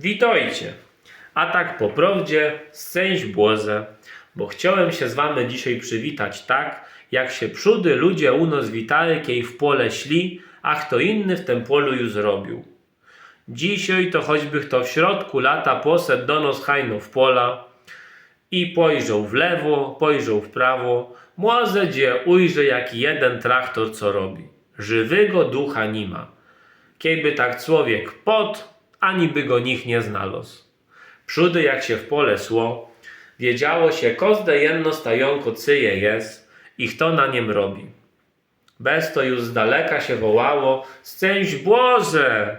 Witajcie! A tak po prawdzie, szczęść błoze, bo chciałem się z wami dzisiaj przywitać tak, jak się przódy ludzie u nas witali, kiej w pole szli, a kto inny w tym polu już zrobił. Dzisiaj to choćby kto w środku lata poszedł do nos hajno w pola i pojrzał w lewo, pojrzał w prawo, młoze gdzie ujrzy jaki jeden traktor co robi. Żywego ducha nie ma. Kiejby tak człowiek pot, ani by go nikt nie znalazł. Przódy jak się w pole sło, wiedziało się kozde jedno stajonko cyje jest i kto na niem robi. Bez to już z daleka się wołało, szczęść Boże!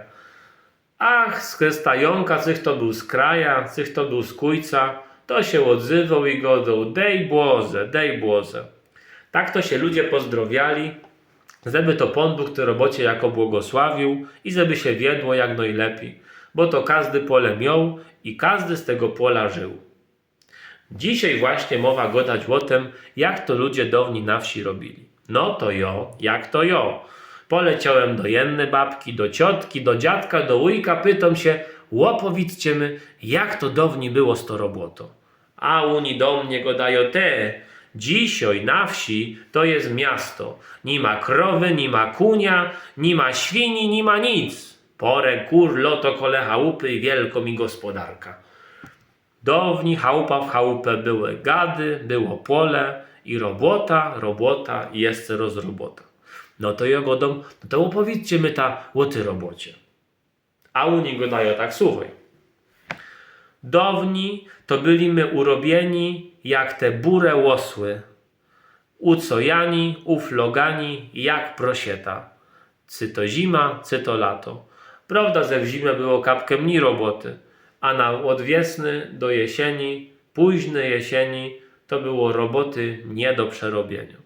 Ach, z stajonka, cych to był z kraja, cych to był z kujca, to się odzywał i godą, dej Boże, dej Boże. Tak to się ludzie pozdrowiali, żeby to Pan Bóg te robocie jako błogosławił i żeby się wiedło jak najlepiej, bo to każdy pole miał i każdy z tego pola żył. Dzisiaj właśnie mowa godać o tym, jak to ludzie dawni na wsi robili. No to jo, jak to jo. Poleciałem do jednej babki, do ciotki, do dziadka, do ujka, pytam się, łopowiedzcie my, jak to dawni było z to roboto. A oni do mnie godają te, dzisiaj na wsi to jest miasto. Nie ma krowy, nie ma kunia, nie ma świni, nie ma nic. Porę, kur, loto, kole chałupy i wielko mi gospodarka. Downi chałupa w chałupę były gady, było pole i robota, robota jeszcze rozrobota. No to jego dom, no to opowiedzcie my ta o ty robocie. A u niego dają tak, słuchaj. Downi to byli my urobieni jak te burę łosły, ucojani, uflogani jak prosieta. Cy to zima, cy to lato. Prawda, że w zimę było kapkę mniej roboty, a na od wiosny do jesieni, późnej jesieni, to było roboty nie do przerobienia.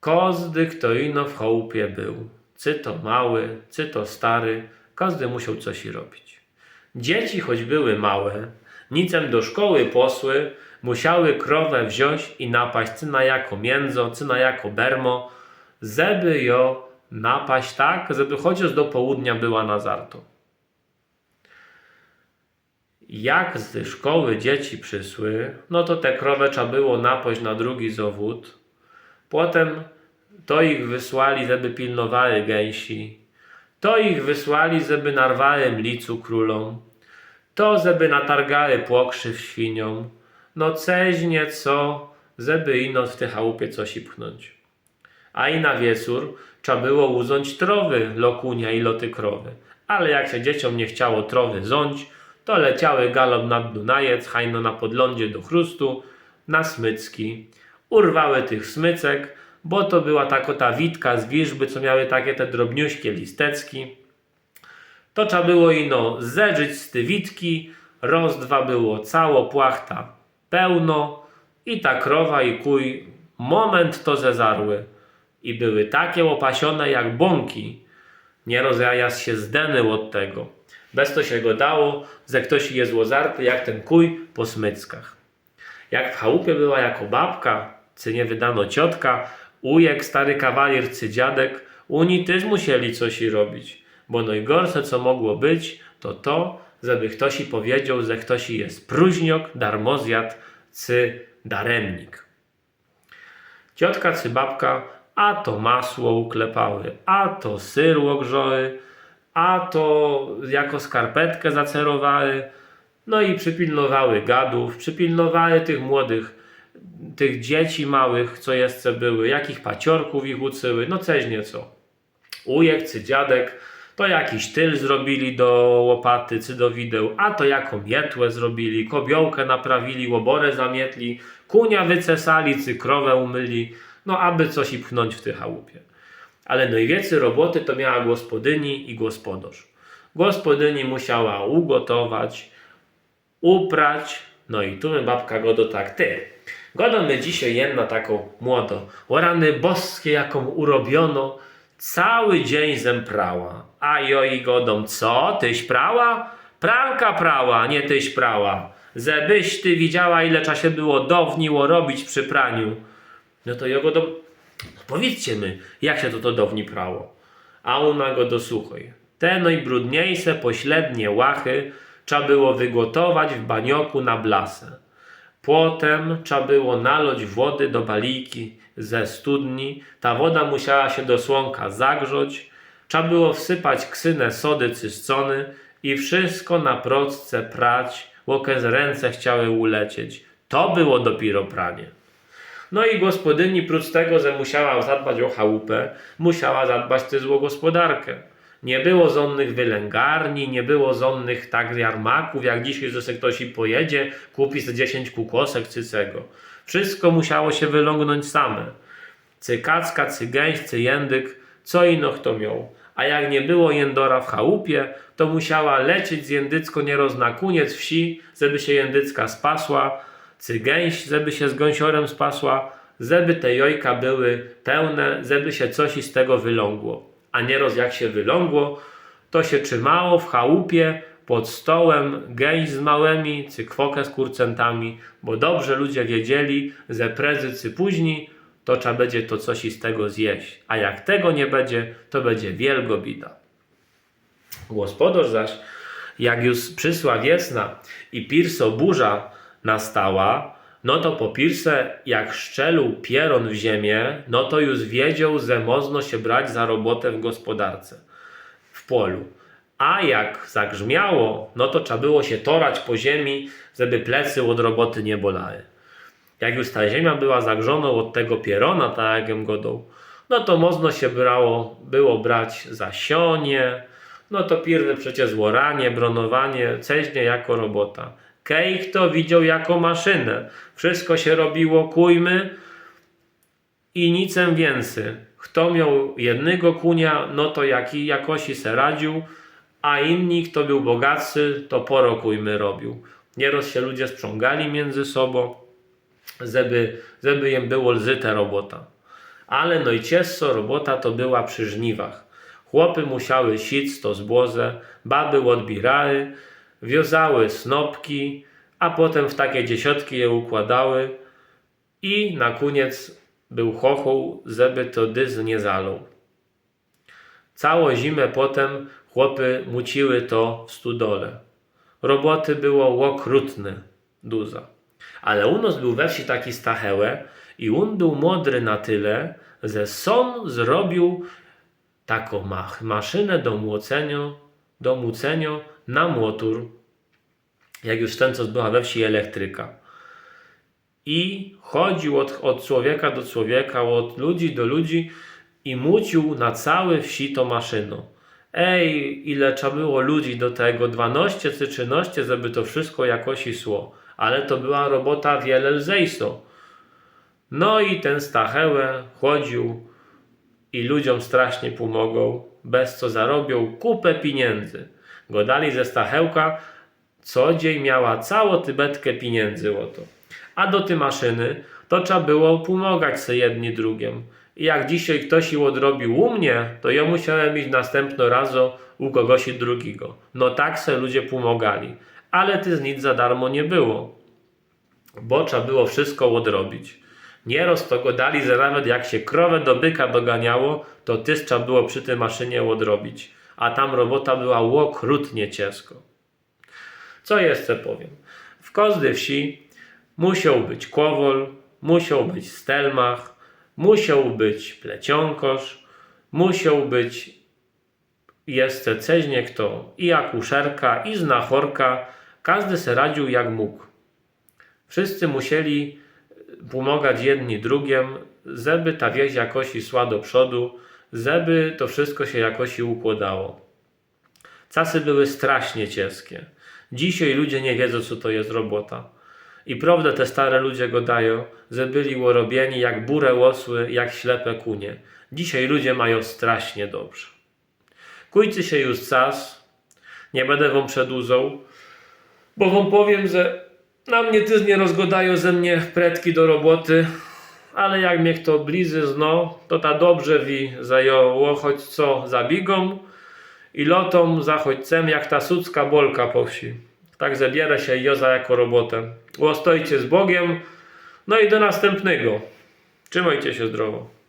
Każdy, kto ino w chałupie był, czy to mały, czy to stary, każdy musiał coś robić. Dzieci, choć były małe, nicem do szkoły posły, musiały krowę wziąć i napaść cyna jako międzo, cyna jako bermo, żeby ją napaść tak, żeby chociaż do południa była na zarto. Jak z szkoły dzieci przysły, no to te krowę trzeba było napaść na drugi zawód. Potem to ich wysłali, żeby pilnowały gęsi. To ich wysłali, żeby narwały mlicu królom. To, żeby natargały płokrzyw świniom. No ceźnie co, żeby ino w tej chałupie coś i pchnąć. A i na wieczór trzeba było uząć trowy lokunia i loty krowy. Ale jak się dzieciom nie chciało trowy ząć, to leciały galop nad Dunajec, hajno na podlądzie do chrustu, na smycki. Urwały tych smycek, bo to była ta witka z wierzby, co miały takie te drobniuśkie listecki. To trzeba było ino zedrzeć z te witki, roz dwa było cało płachta pełno i ta krowa i kuj moment to zezarły i były takie opasione jak bąki. Nieraz ja się zdenył od tego. Bez to się go dało, że ktoś je złozarty jak ten kuj po smyckach. Jak w chałupie była jako babka, czy nie wydano ciotka, ujek, stary kawalier, czy dziadek, oni też musieli coś i robić. Bo najgorsze co mogło być, to to, żeby ktoś i powiedział, że ktoś jest próżniok, darmozjad, czy daremnik. Ciotka czy babka, a to masło uklepały, a to syr ogrzały, a to jako skarpetkę zacerowały, no i przypilnowały gadów, przypilnowały tych młodych, tych dzieci małych, co jeszcze były, jakich paciorków ich ucyły, no coś nieco. Ujek czy dziadek, to jakiś tyl zrobili do łopaty czy do wideł, a to jako mietłę zrobili, kobiołkę naprawili, łoborę zamietli, kunia wycesali, czy krowę umyli, no aby coś i pchnąć w tej chałupie. Ale najwięcej roboty to miała gospodyni i gospodarz. Gospodyni musiała ugotować, uprać, no i tu my babka godo tak, ty. Godo my dzisiaj jedna taką młodo, o rany boskie jaką urobiono, cały dzień zemprała. A joj godą, co, tyś prała? Pralka prała, nie tyś prała. Zebyś ty widziała, ile czasie było downiło robić przy praniu. No to jego do... Powiedzcie my, jak się to to downi prało. A ona go dosłuchaj. Te najbrudniejsze poślednie łachy trzeba było wygotować w banioku na blasę. Potem trzeba było nalać wody do baliki ze studni. Ta woda musiała się do słonka zagrzać. Trzeba było wsypać ksynę sody cyscony i wszystko na procce prać, łokę z ręce chciały ulecieć. To było dopiero pranie. No i gospodyni, prócz tego, że musiała zadbać o chałupę, musiała zadbać też o gospodarkę. Nie było żadnych wylęgarni, nie było żadnych tak jarmaków, jak dzisiaj, że se ktoś i pojedzie, kupi z 10 kukosek cycego. Wszystko musiało się wylągnąć same. Cykacka, cygęś, cyjędyk, co ino kto miał. A jak nie było jędora w chałupie, to musiała lecieć z jędycko nieroz na koniec wsi, żeby się jędycka spasła, cygęś, żeby się z gąsiorem spasła, żeby te jojka były pełne, żeby się coś z tego wylągło. A nieroz jak się wylągło, to się trzymało w chałupie pod stołem gęś z małymi, cykwokę z kurcentami, bo dobrze ludzie wiedzieli, że prezycy później, to trzeba będzie to coś z tego zjeść. A jak tego nie będzie, to będzie wielgo bida. Gospodarz zaś, jak już przysła wiesna i pirso burza nastała, no to po pirse, jak szczelił pieron w ziemię, no to już wiedział, że można się brać za robotę w gospodarce, w polu. A jak zagrzmiało, no to trzeba było się torać po ziemi, żeby plecy od roboty nie bolały. Jak już ta ziemia była zagrzona od tego pierona, tak jakbym go no to można się brało, było brać za sionie, no to pierwy przecież łoranie, bronowanie, ceźnie jako robota. Kejch to widział jako maszynę. Wszystko się robiło kujmy i nicem więcej. Kto miał jednego kunia, no to jaki jakości se radził, a inni, kto był bogatszy, to porokujmy robił. Nieraz się ludzie sprzągali między sobą, żeby, żeby im było lzyte robota. Ale no i ciesso robota to była przy żniwach. Chłopy musiały sić to zboże, baby odbierały, wiązały snopki, a potem w takie dziesiątki je układały i na koniec był chochoł, żeby to dyz nie zalał. Całą zimę potem chłopy muciły to w studole. Roboty było okrutne, duza. Ale u nas był we wsi taki stachełe i on był mądry na tyle, że sam zrobił taką mach, maszynę do młocenia, do mucenia na motor, jak już ten, co była we wsi elektryka. I chodził od, od człowieka do człowieka, od ludzi do ludzi i mucił na całe wsi to maszyną. Ej, ile trzeba było ludzi do tego, 12 czy 13, żeby to wszystko jakoś szło. Ale to była robota wiele. No i ten Stachełę chodził i ludziom strasznie pomogą, bez co zarobią kupę pieniędzy. Go dali ze Stachełka, co dzień miała całą tybetkę pieniędzy o to. A do tej maszyny to trzeba było pomagać se jedni drugim. I jak dzisiaj ktoś ją odrobił u mnie, to ja musiałem iść następno razo u kogoś drugiego. No tak se ludzie pomagali. Ale ty z nic za darmo nie było. Bo trzeba było wszystko odrobić. Nieraz to go dali, że nawet jak się krowę do byka doganiało, to tyz trzeba było przy tej maszynie odrobić. A tam robota była okrutnie ciężko. Co jeszcze powiem? W każdej wsi musiał być kowol, musiał być stelmach, musiał być plecionkosz, musiał być jeszcze ceźnie kto i akuszerka, i znachorka. Każdy se radził jak mógł. Wszyscy musieli pomagać jedni drugim, żeby ta wieś jakoś szła do przodu, żeby to wszystko się jakoś układało. Czasy były strasznie ciężkie. Dzisiaj ludzie nie wiedzą, co to jest robota. I prawda te stare ludzie go dają, że byli łorobieni jak burę łosły, jak ślepe kunie. Dzisiaj ludzie mają strasznie dobrze. Kujcie się już czas, nie będę wam przedłużał, bo wam powiem, że na mnie tyz nie rozgodają ze mnie pretki do roboty, ale jak mnie kto blizy zno, to ta dobrze wi zajęło choć co zabigą i lotą za chodźcem jak ta sucka bolka po wsi. Tak zabierę się joza jako robotę. Łostojcie z Bogiem, no i do następnego. Trzymajcie się zdrowo.